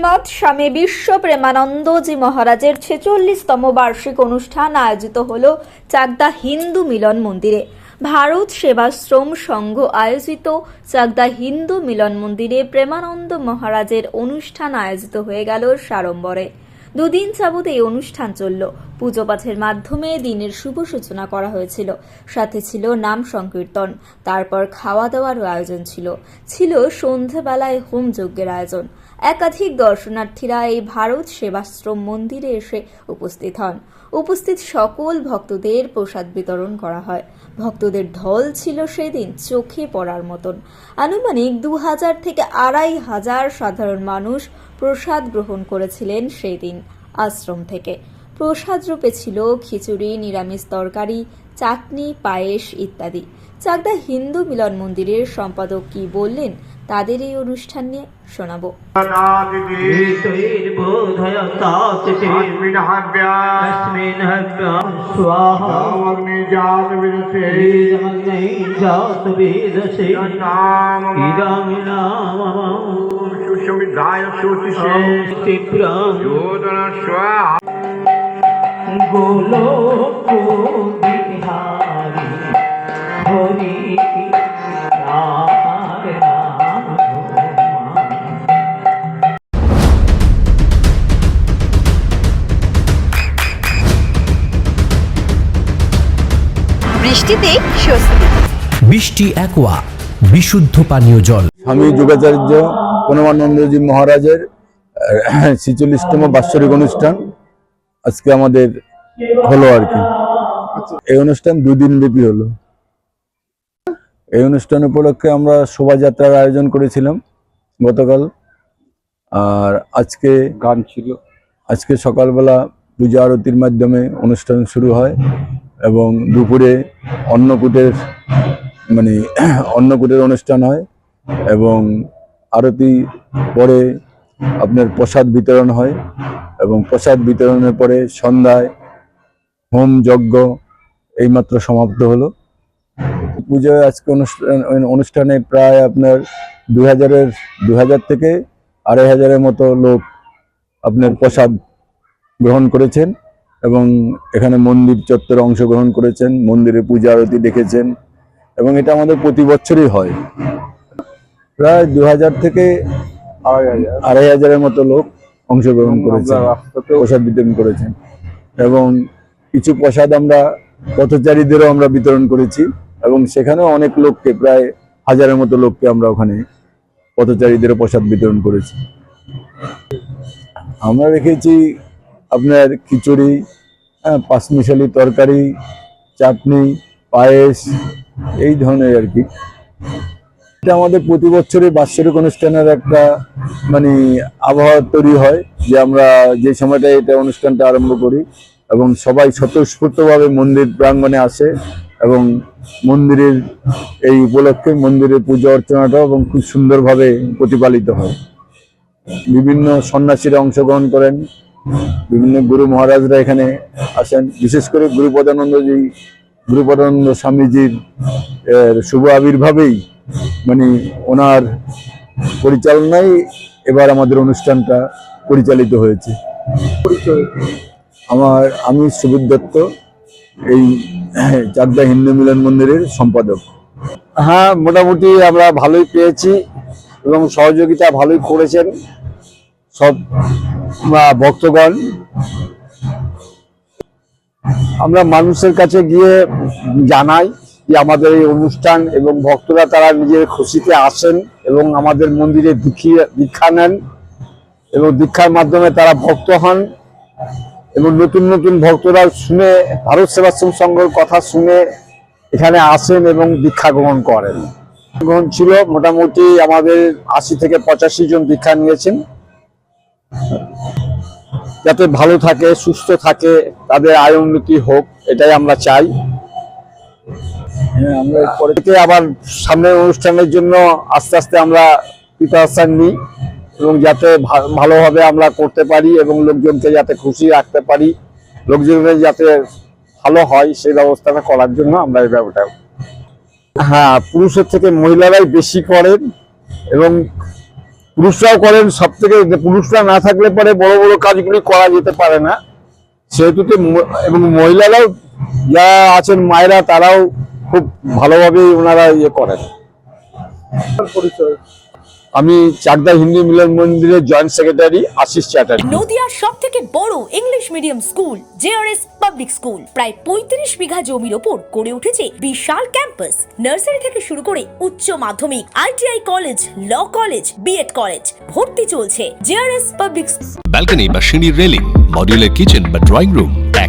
শ্রীমৎ স্বামী বিশ্ব প্রেমানন্দজি মহারাজের ছেচল্লিশতম বার্ষিক অনুষ্ঠান আয়োজিত হল চাকদা হিন্দু মিলন মন্দিরে। ভারত সেবাশ্রম সংঘ আয়োজিত চাকদা হিন্দু মিলন মন্দিরে প্রেমানন্দ মহারাজের অনুষ্ঠান আয়োজিত হয়ে গেল সাড়ম্বরে। দুদিন যাবৎ এই অনুষ্ঠান চলল। পুজো পাঠের মাধ্যমে দিনের শুভ সূচনা করা হয়েছিল। সাথে ছিল নাম সংকীর্তন। তারপর খাওয়া দাওয়ারও আয়োজন ছিল। ছিল সন্ধেবেলায় হোম যজ্ঞের আয়োজন। একাধিক দর্শনার্থীরা এই ভারত সেবাশ্রম মন্দিরে এসে উপস্থিত হন। উপস্থিত সকল ভক্তদের প্রসাদ বিতরণ করা হয়। ভক্তদের ঢল ছিল সেদিন চোখে পড়ার মতন। আনুমানিক দু হাজার থেকে আড়াই হাজার সাধারণ মানুষ প্রসাদ গ্রহণ করেছিলেন সেই দিন আশ্রম থেকে। প্রসাদ রূপে ছিল খিচুড়ি, নিরামিষ তরকারি, চাটনি, পায়েস ইত্যাদি। চাকদা হিন্দু মিলন মন্দিরের সম্পাদক কি বললেন তাদের এই অনুষ্ঠান নিয়ে শোনাব। গোলো বিহারি হরি বৃষ্টিতে স্বস্তি। বৃষ্টি অ্যাকোয়া বিশুদ্ধ পানীয় জল। স্বামী যোগাচার্য পরমানন্দজি মহারাজের ছিচল্লিশতম বাৎসরিক অনুষ্ঠান আজকে আমাদের হলো আর কি। এই অনুষ্ঠান দুদিন ব্যাপী হলো। এই অনুষ্ঠান উপলক্ষে আমরা শোভাযাত্রার আয়োজন করেছিলাম গতকাল। আর আজকে গান ছিল। আজকে সকালবেলা পূজা আরতির মাধ্যমে অনুষ্ঠান শুরু হয়। এবং দুপুরে অন্নকূটের মানে অন্নকূটের অনুষ্ঠান হয় এবং আরতি পরে আপনার প্রসাদ বিতরণ হয় এবং প্রসাদ বিতরণের পরে সন্ধ্যায় হোম যজ্ঞ এইমাত্র সমাপ্ত হলো। পুজোয় আজকে অনুষ্ঠান, অনুষ্ঠানে প্রায় আপনার দু হাজারের দু হাজার থেকে আড়াই হাজারের মতো লোক আপনার প্রসাদ গ্রহণ করেছেন। এবং এখানে মন্দির চত্বরে অংশগ্রহণ করেছেন মন্দিরে পূজা আরতি দেখেছেন এবং এটা আমাদের প্রতি বছরই হয়। প্রায় দু হাজার থেকে আড়াই হাজারের মতো লোক অংশগ্রহণ করেছেন প্রসাদ বিতরণ করেছেন এবং কিছু প্রসাদ আমরা পথচারীদেরও আমরা বিতরণ করেছি এবং সেখানেও অনেক লোককে প্রায় হাজারের মতো লোককে আমরা ওখানে পথচারীদেরও প্রসাদ বিতরণ করেছি। আমরা রেখেছি আপনার খিচুড়ি হ্যাঁ পাঁচমিশালি তরকারি, চাটনি, পায়েস, এই ধরনের আর কি। এটা আমাদের প্রতি বছরই বাৎসরিক অনুষ্ঠানের একটা মানে আবহাওয়া তৈরি হয়, যে আমরা যে সময়টা এটা অনুষ্ঠানটা আরম্ভ করি এবং সবাই স্বতঃস্ফূর্তভাবে মন্দির প্রাঙ্গণে আসে এবং মন্দিরের এই উপলক্ষে মন্দিরের পূজা অর্চনাটাও এবং খুব সুন্দরভাবে প্রতিপালিত হয়। বিভিন্ন সন্ন্যাসীরা অংশগ্রহণ করেন বিভিন্ন গুরু মহারাজরা এখানে আসেন। বিশেষ করে গুরুপদানন্দজি গুরুপদানন্দ স্বামীজির শুভ আবির্ভাবেই মানে ওনার পরিচালনায় এবার আমাদের অনুষ্ঠানটা পরিচালিত হয়েছে। আমার, আমি সুবোধ দত্ত, এই চাকদা হিন্দু মিলন মন্দিরের সম্পাদক। হ্যাঁ মোটামুটি আমরা ভালোই পেয়েছি এবং সহযোগিতা ভালোই করেছেন। সব ভক্তগণ, আমরা মানুষের কাছে গিয়ে জানাই যে আমাদের এই অনুষ্ঠান এবং ভক্তরা তারা নিজের খুশিতে আসেন এবং আমাদের মন্দিরে দীক্ষা নেন এবং দীক্ষার মাধ্যমে তারা ভক্ত হন এবং নতুন নতুন ভক্তরা শুনে, ভারত সেবাশ্রম সংঘর কথা শুনে এখানে আসেন এবং দীক্ষা গ্রহণ করেন। গ্রহণ ছিল মোটামুটি আমাদের আশি থেকে পঁচাশি জন দীক্ষা নিয়েছেন। যাতে ভালো থাকে সুস্থ থাকে তাদের আয় উন্নতি হোক এটাই আমরা চাই। হ্যাঁ আমরা পরে আবার সামনের অনুষ্ঠানের জন্য আস্তে আস্তে আমরা প্রিপারেশন নিই এবং যাতে ভালোভাবে আমরা করতে পারি এবং লোকজনকে যাতে খুশি রাখতে পারি লোকজনের যাতে ভালো হয় সেই ব্যবস্থাটা করার জন্য আমরা এই ব্যাপারটা হ্যাঁ পুরুষের থেকে মহিলারাই বেশি করেন এবং পুরুষরাও করেন, সব থেকে পুরুষরা না থাকলে পরে বড় বড় কাজগুলি করা যেতে পারে না। সেহেতু এবং মহিলারাও যারা আছেন মায়েরা, তারাও খুব ভালোভাবে ওনারা ইয়ে করেন। আমি চাকদা হিন্দু মিলন মন্দিরের জয়েন্ট সেক্রেটারি আশিস চ্যাটার্জি। নদিয়ার সব থেকে বড় English medium school JRS public school. প্রায় পঁয়ত্রিশ বিঘা জমির ওপর গড়ে উঠেছে বিশাল ক্যাম্পাস। নার্সারি থেকে শুরু করে উচ্চ মাধ্যমিক ITI college law college BEd college ভর্তি চলছে জেআরএস পাবলিক ব্যালকনি বা সিঁড়ির রেলিং মডিউলার কিচেন বা ড্রয়িং রুম